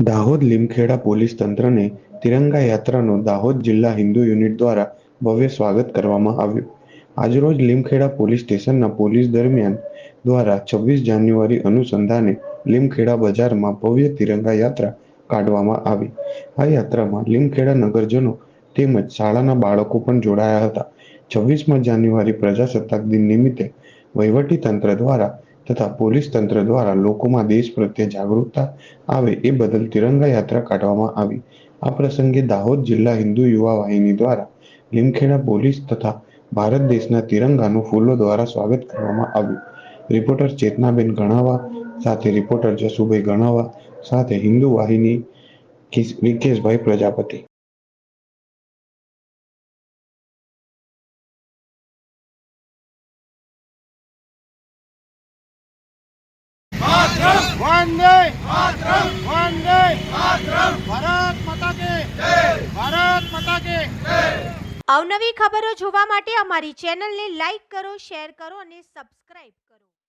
Dahod Limkheda police તંત્રને તિરંગા યાત્રાનું દાહોદ જિલ્લા હિન્દુ યુનિટ દ્વારા ભવ્ય સ્વાગત કરવામાં આવ્યું. આજરોજ લીમખેડા પોલીસ સ્ટેશનના પોલીસ દરમિયાન દ્વારા છવ્વીસ જાન્યુઆરી અનુસંધાને લીમખેડા બજારમાં ભવ્ય તિરંગા યાત્રા કાઢવામાં આવી. આ યાત્રામાં લીમખેડા નગરજનો તેમજ શાળાના બાળકો પણ જોડાયા હતા. છવ્વીસમી જાન્યુઆરી પ્રજાસત્તાક દિન નિમિત્તે વહીવટી તંત્ર દ્વારા તથા પોલીસ તંત્ર દ્વારા લોકોમાં દેશ પ્રત્યે જાગૃતતા આવે એ બદલ તિરંગા યાત્રા કાઢવામાં આવી. આ પ્રસંગે દાહોદ જિલ્લા હિન્દુ યુવા વાહિની દ્વારા લીમખેડા પોલીસ તથા ભારત દેશના તિરંગાનું ફૂલો દ્વારા સ્વાગત કરવામાં આવ્યું. રિપોર્ટર ચેતનાબેન ગણાવા સાથે રિપોર્ટર જસુભાઈ ગણાવા સાથે હિન્દુ વાહિની કિસ- વંદે માતરમ. વંદે માતરમ. ભારત માતા કે જય. ભારત માતા કે જય. અવનવી ખબરો જોવા માટે અમારી ચેનલને લાઈક કરો શેર કરો અને સબસ્ક્રાઇબ કરો.